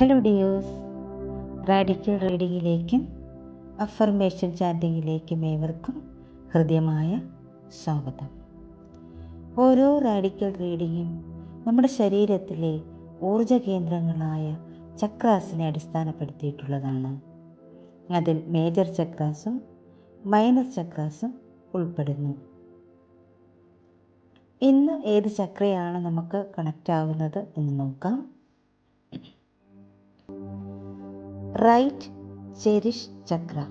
Hello ഡിയോസ് radical റീഡിങ്ങിലേക്കും affirmation ചാറ്റിങ്ങിലേക്കും ഏവർക്കും ഹൃദ്യമായ സ്വാഗതം. ഓരോ റാഡിക്കൽ റീഡിങ്ങും നമ്മുടെ ശരീരത്തിലെ ഊർജ കേന്ദ്രങ്ങളായ ചക്രാസിനെ അടിസ്ഥാനപ്പെടുത്തിയിട്ടുള്ളതാണ്. അതിൽ മേജർ ചക്രാസും മൈനർ ചക്രാസും ഉൾപ്പെടുന്നു. ഇന്ന് ഏത് ചക്രയാണ് നമുക്ക് കണക്റ്റ് ആവുന്നത് എന്ന് നോക്കാം. Right cherish chakra.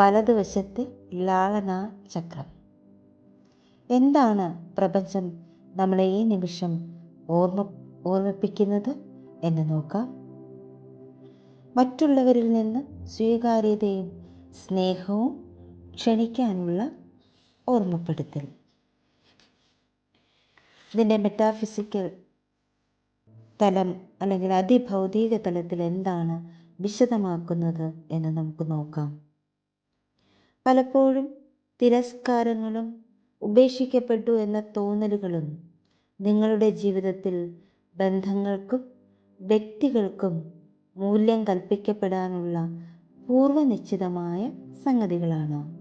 വലതുവശത്തെ ലാളന ചക്രം. എന്താണ് പ്രപഞ്ചം നമ്മളെ ഈ നിമിഷം ഓർമ്മ ഓർമ്മിപ്പിക്കുന്നത് എന്ന് നോക്കാം. മറ്റുള്ളവരിൽ നിന്ന് സ്വീകാര്യതയും സ്നേഹവും ക്ഷണിക്കാനുള്ള ഓർമ്മപ്പെടുത്തൽ. ഇതിന്റെ മെറ്റാഫിസിക്കൽ തലം അല്ലെങ്കിൽ അതിഭൗതിക തലത്തിൽ എന്താണ് വിശദമാക്കുന്നത് എന്ന് നമുക്ക് നോക്കാം. പലപ്പോഴും തിരസ്കാരങ്ങളും ഉപേക്ഷിക്കപ്പെട്ടു എന്ന തോന്നലുകളും നിങ്ങളുടെ ജീവിതത്തിൽ ബന്ധങ്ങൾക്കും വ്യക്തികൾക്കും മൂല്യം കൽപ്പിക്കപ്പെടാനുള്ള പൂർവനിശ്ചിതമായ സംഗതികളാണ്.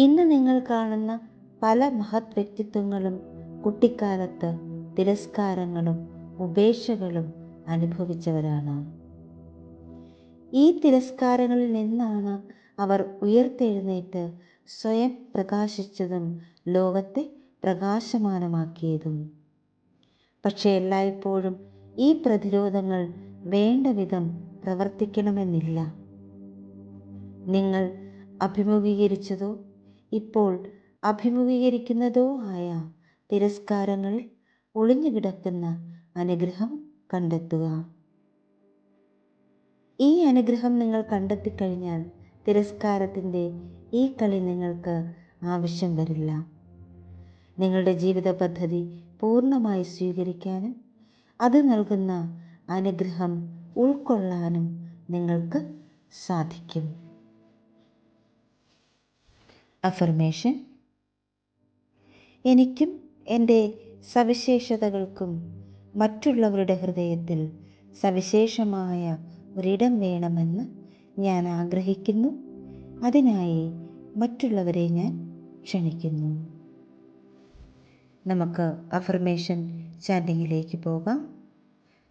ഇന്ന് നിങ്ങൾ കാണുന്ന പല മഹത് വ്യക്തിത്വങ്ങളും കുട്ടിക്കാലത്ത് തിരസ്കാരങ്ങളും ഉപേക്ഷകളും അനുഭവിച്ചവരാണ്. ഈ തിരസ്കാരങ്ങളിൽ നിന്നാണ് അവർ ഉയർത്തെഴുന്നേറ്റ് സ്വയം പ്രകാശിച്ചതും ലോകത്തെ പ്രകാശമാനമാക്കിയതും. പക്ഷേ എല്ലായ്പ്പോഴും ഈ പ്രതിരോധങ്ങൾ വേണ്ട വിധം പ്രവർത്തിക്കണമെന്നില്ല. നിങ്ങൾ അഭിമുഖീകരിച്ചതോ ഇപ്പോൾ അഭിമുഖീകരിക്കുന്നതോ ആയ തിരസ്കാരങ്ങളിൽ ഒളിഞ്ഞുകിടക്കുന്ന അനുഗ്രഹം കണ്ടെത്തുക. ഈ അനുഗ്രഹം നിങ്ങൾ കണ്ടെത്തിക്കഴിഞ്ഞാൽ തിരസ്കാരത്തിന്റെ ഈ കളി നിങ്ങൾക്ക് ആവശ്യം വരില്ല. നിങ്ങളുടെ ജീവിത പദ്ധതി പൂർണമായി സ്വീകരിക്കാനും അത് നൽകുന്ന അനുഗ്രഹം ഉൾക്കൊള്ളാനും നിങ്ങൾക്ക് സാധിക്കും. അഫർമേഷൻ എനിക്കും എന്റെ സവിശേഷതകൾക്കും മറ്റുള്ളവരുടെ ഹൃദയത്തിൽ സവിശേഷമായ ഒരിടം വേണമെന്ന് ഞാൻ ആഗ്രഹിക്കുന്നു. അതിനായി മറ്റുള്ളവരെ ഞാൻ ക്ഷണിക്കുന്നു. നമുക്ക് അഫർമേഷൻ ചാൻഡിങ്ങിലേക്ക് പോകാം.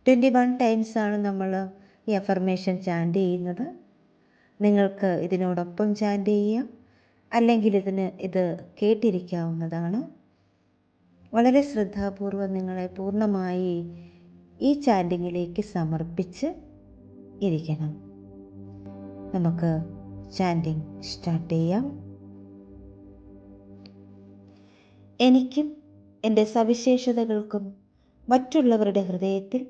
ട്വന്റി വൺ ടൈംസാണ് നമ്മൾ ഈ അഫർമേഷൻ ചാൻഡ് ചെയ്യുന്നത്. നിങ്ങൾക്ക് ഇതിനോടൊപ്പം ചാൻഡ് ചെയ്യാം. അല്ലെങ്കിൽ ഇതിന് ഇത് കേട്ടിരിക്കാവുന്നതാണ്. വളരെ ശ്രദ്ധാപൂർവം നിങ്ങളെ പൂർണമായി ഈ ചാൻഡിങ്ങിലേക്ക് സമർപ്പിച്ച് ഇരിക്കണം. നമുക്ക് ചാൻഡിങ് സ്റ്റാർട്ട് ചെയ്യാം. എനിക്കും എന്റെ സവിശേഷതകൾക്കും മറ്റുള്ളവരുടെ ഹൃദയത്തിൽ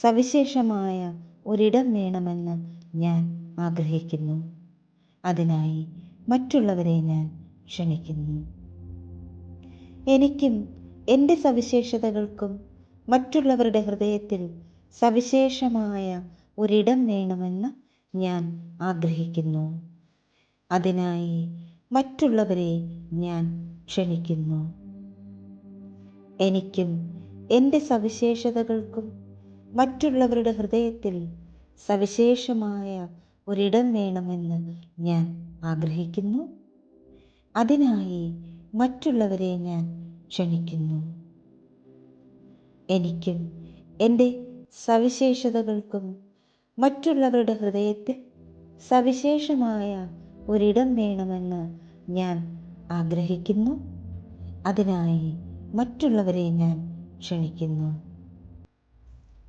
സവിശേഷമായ ഒരിടം വേണമെന്ന് ഞാൻ ആഗ്രഹിക്കുന്നു. അതിനായി മറ്റുള്ളവരെ ഞാൻ ക്ഷണിക്കുന്നു. എനിക്കും എന്റെ സവിശേഷതകൾക്കും മറ്റുള്ളവരുടെ ഹൃദയത്തിൽ സവിശേഷമായ ഒരിടം വേണമെന്ന് ഞാൻ ആഗ്രഹിക്കുന്നു. അതിനായി മറ്റുള്ളവരെ ഞാൻ ക്ഷണിക്കുന്നു. എനിക്കും എന്റെ സവിശേഷതകൾക്കും മറ്റുള്ളവരുടെ ഹൃദയത്തിൽ സവിശേഷമായ ഒരിടം വേണമെന്ന് ഞാൻ ആഗ്രഹിക്കുന്നു. അതിനായി മറ്റുള്ളവരെ ഞാൻ ക്ഷണിക്കുന്നു. എനിക്കും എന്റെ സവിശേഷതകൾക്കും മറ്റുള്ളവരുടെ ഹൃദയത്തിൽ സവിശേഷമായ ഒരിടം വേണമെന്ന് ഞാൻ ആഗ്രഹിക്കുന്നു. അതിനായി മറ്റുള്ളവരെ ഞാൻ ക്ഷണിക്കുന്നു.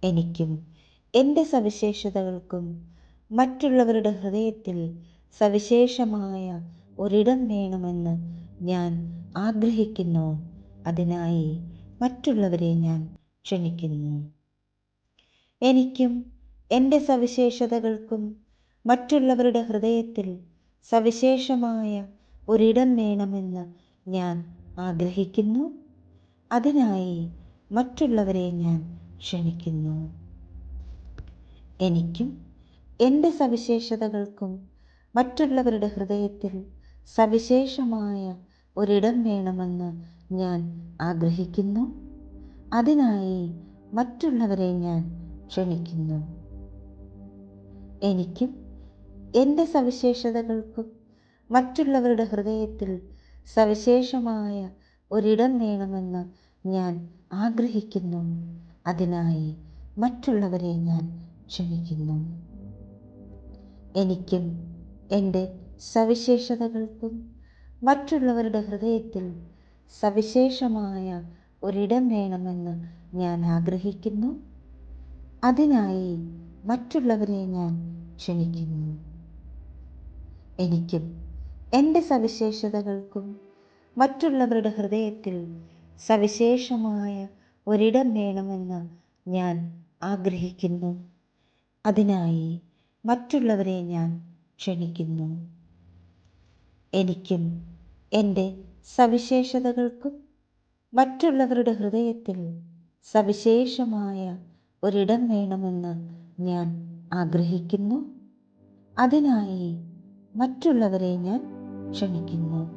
എനിക്കും എന്റെ സവിശേഷതകൾക്കും മറ്റുള്ളവരുടെ ഹൃദയത്തിൽ സവിശേഷമായ ഒരിടം വേണമെന്ന് ഞാൻ ആഗ്രഹിക്കുന്നു. അതിനായി മറ്റുള്ളവരെ ഞാൻ ക്ഷണിക്കുന്നു. എനിക്കും എന്റെ സവിശേഷതകൾക്കും മറ്റുള്ളവരുടെ ഹൃദയത്തിൽ സവിശേഷമായ ഒരിടം വേണമെന്ന് ഞാൻ ആഗ്രഹിക്കുന്നു. അതിനായി മറ്റുള്ളവരെ ഞാൻ ക്ഷണിക്കുന്നു. എനിക്കും എന്റെ സവിശേഷതകൾക്കും മറ്റുള്ളവരുടെ ഹൃദയത്തിൽ സവിശേഷമായ ഒരിടം വേണമെന്ന് ഞാൻ ആഗ്രഹിക്കുന്നു. അതിനായി മറ്റുള്ളവരെ ഞാൻ ക്ഷണിക്കുന്നു. എനിക്കും എന്റെ സവിശേഷതകൾക്കും മറ്റുള്ളവരുടെ ഹൃദയത്തിൽ സവിശേഷമായ ഒരിടം വേണമെന്ന് ഞാൻ ആഗ്രഹിക്കുന്നു. അതിനായി മറ്റുള്ളവരെ ഞാൻ ക്ഷണിക്കുന്നു. എനിക്കും എന്റെ സവിശേഷതകൾക്കും മറ്റുള്ളവരുടെ ഹൃദയത്തിൽ സവിശേഷമായ ഒരിടം വേണമെന്ന് ഞാൻ ആഗ്രഹിക്കുന്നു. അതിനായി മറ്റുള്ളവരെ ഞാൻ ക്ഷണിക്കുന്നു. എനിക്കും എന്റെ സവിശേഷതകൾക്കും മറ്റുള്ളവരുടെ ഹൃദയത്തിൽ സവിശേഷമായ ഒരിടം വേണമെന്ന് ഞാൻ ആഗ്രഹിക്കുന്നു. അതിനായി മറ്റുള്ളവരെ ഞാൻ ക്ഷണിക്കുന്നു. എനിക്കും എന്റെ സവിശേഷതകൾക്കും മറ്റുള്ളവരുടെ ഹൃദയത്തിൽ സവിശേഷമായ ഒരിടം വേണമെന്ന് ഞാൻ ആഗ്രഹിക്കുന്നു. അതിനായി മറ്റുള്ളവരെ ഞാൻ ക്ഷണിക്കുന്നു.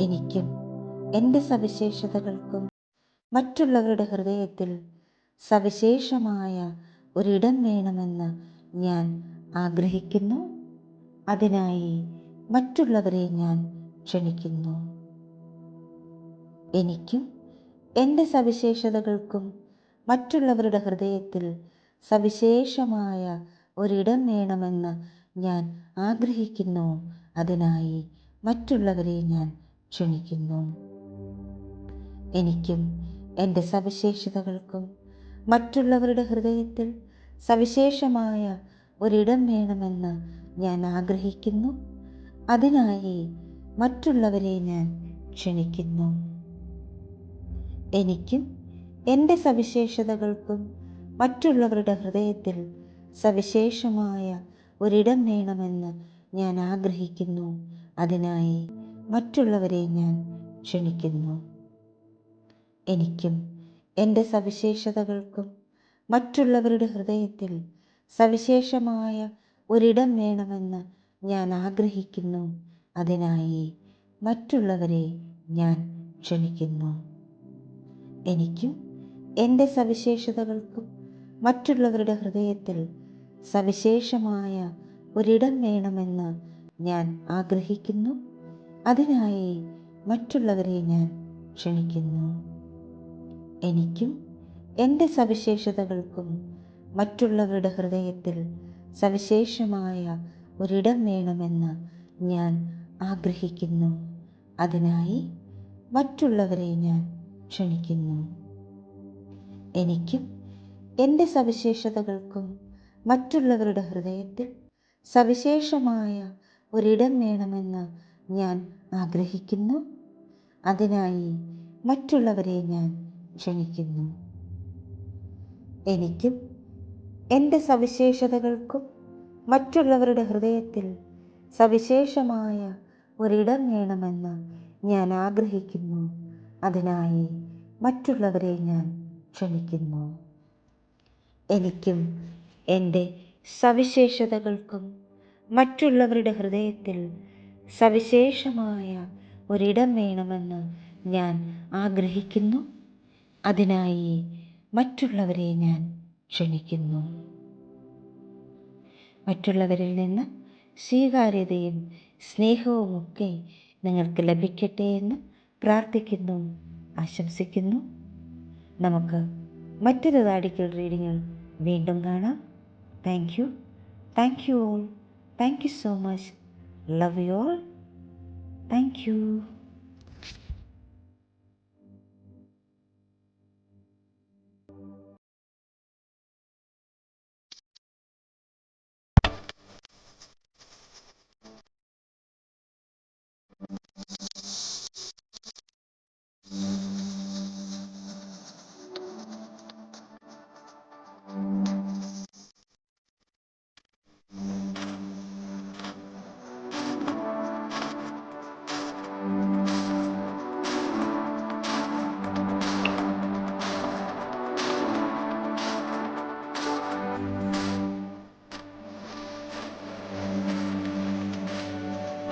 എനിക്കും എന്റെ സവിശേഷതകൾക്കും മറ്റുള്ളവരുടെ ഹൃദയത്തിൽ സവിശേഷമായ ഒരിടം വേണമെന്ന് ഞാൻ ആഗ്രഹിക്കുന്നു. അതിനായി മറ്റുള്ളവരെ ഞാൻ ക്ഷണിക്കുന്നു. എനിക്കും എന്റെ സവിശേഷതകൾക്കും മറ്റുള്ളവരുടെ ഹൃദയത്തിൽ സവിശേഷമായ ഒരിടം വേണമെന്ന് ഞാൻ ആഗ്രഹിക്കുന്നു. അതിനായി മറ്റുള്ളവരെ ഞാൻ ക്ഷണിക്കുന്നു. എനിക്കും എന്റെ സവിശേഷതകൾക്കും മറ്റുള്ളവരുടെ ഹൃദയത്തിൽ സവിശേഷമായ ഒരിടം വേണമെന്ന് ഞാൻ ആഗ്രഹിക്കുന്നു. അതിനായി മറ്റുള്ളവരെ ഞാൻ ക്ഷണിക്കുന്നു. എനിക്കും എന്റെ സവിശേഷതകൾക്കും മറ്റുള്ളവരുടെ ഹൃദയത്തിൽ സവിശേഷമായ ഒരിടം വേണമെന്ന് ഞാൻ ആഗ്രഹിക്കുന്നു. അതിനായി മറ്റുള്ളവരെ ഞാൻ ക്ഷണിക്കുന്നു. എനിക്കും എന്റെ സവിശേഷതകൾക്കും മറ്റുള്ളവരുടെ ഹൃദയത്തിൽ സവിശേഷമായ ഒരിടം വേണമെന്ന് ഞാൻ ആഗ്രഹിക്കുന്നു. അതിനായി മറ്റുള്ളവരെ ഞാൻ ക്ഷണിക്കുന്നു. എനിക്കും എന്റെ സവിശേഷതകൾക്കും മറ്റുള്ളവരുടെ ഹൃദയത്തിൽ സവിശേഷമായ ഒരിടം വേണമെന്ന് ഞാൻ ആഗ്രഹിക്കുന്നു. അതിനായി മറ്റുള്ളവരെ ഞാൻ ക്ഷണിക്കുന്നു. എനിക്കും എന്റെ സവിശേഷതകൾക്കും മറ്റുള്ളവരുടെ ഹൃദയത്തിൽ സവിശേഷമായ ഒരിടം വേണമെന്ന് ഞാൻ ആഗ്രഹിക്കുന്നു. അതിനായി മറ്റുള്ളവരെ ഞാൻ ക്ഷണിക്കുന്നു. എനിക്കും എന്റെ സവിശേഷതകൾക്കും മറ്റുള്ളവരുടെ ഹൃദയത്തിൽ സവിശേഷമായ ഒരിടം വേണമെന്ന് ഞാൻ ആഗ്രഹിക്കുന്നു. അതിനായി മറ്റുള്ളവരെ ഞാൻ ക്ഷണിക്കുന്നു. എനിക്കും എന്റെ സവിശേഷതകൾക്കും മറ്റുള്ളവരുടെ ഹൃദയത്തിൽ സവിശേഷമായ ഒരിടം വേണമെന്ന് ഞാൻ ആഗ്രഹിക്കുന്നു. അതിനായി മറ്റുള്ളവരെ ഞാൻ ക്ഷണിക്കുന്നു. എനിക്കും എന്റെ സവിശേഷതകൾക്കും മറ്റുള്ളവരുടെ ഹൃദയത്തിൽ സവിശേഷമായ ഒരിടം വേണമെന്ന് ഞാൻ ആഗ്രഹിക്കുന്നു. അതിനായി മറ്റുള്ളവരെ ഞാൻ ക്ഷണിക്കുന്നു. മറ്റുള്ളവരിൽ നിന്ന് സ്വീകാര്യതയും സ്നേഹവുമൊക്കെ നിങ്ങൾക്ക് ലഭിക്കട്ടെ എന്ന് പ്രാർത്ഥിക്കുന്നു ആശംസിക്കുന്നു. നമുക്ക് മറ്റൊരു റാഡിക്കൽ റീഡിങ്ങിൽ വീണ്ടും കാണാം. Thank you thank you all thank you so much love you all thank you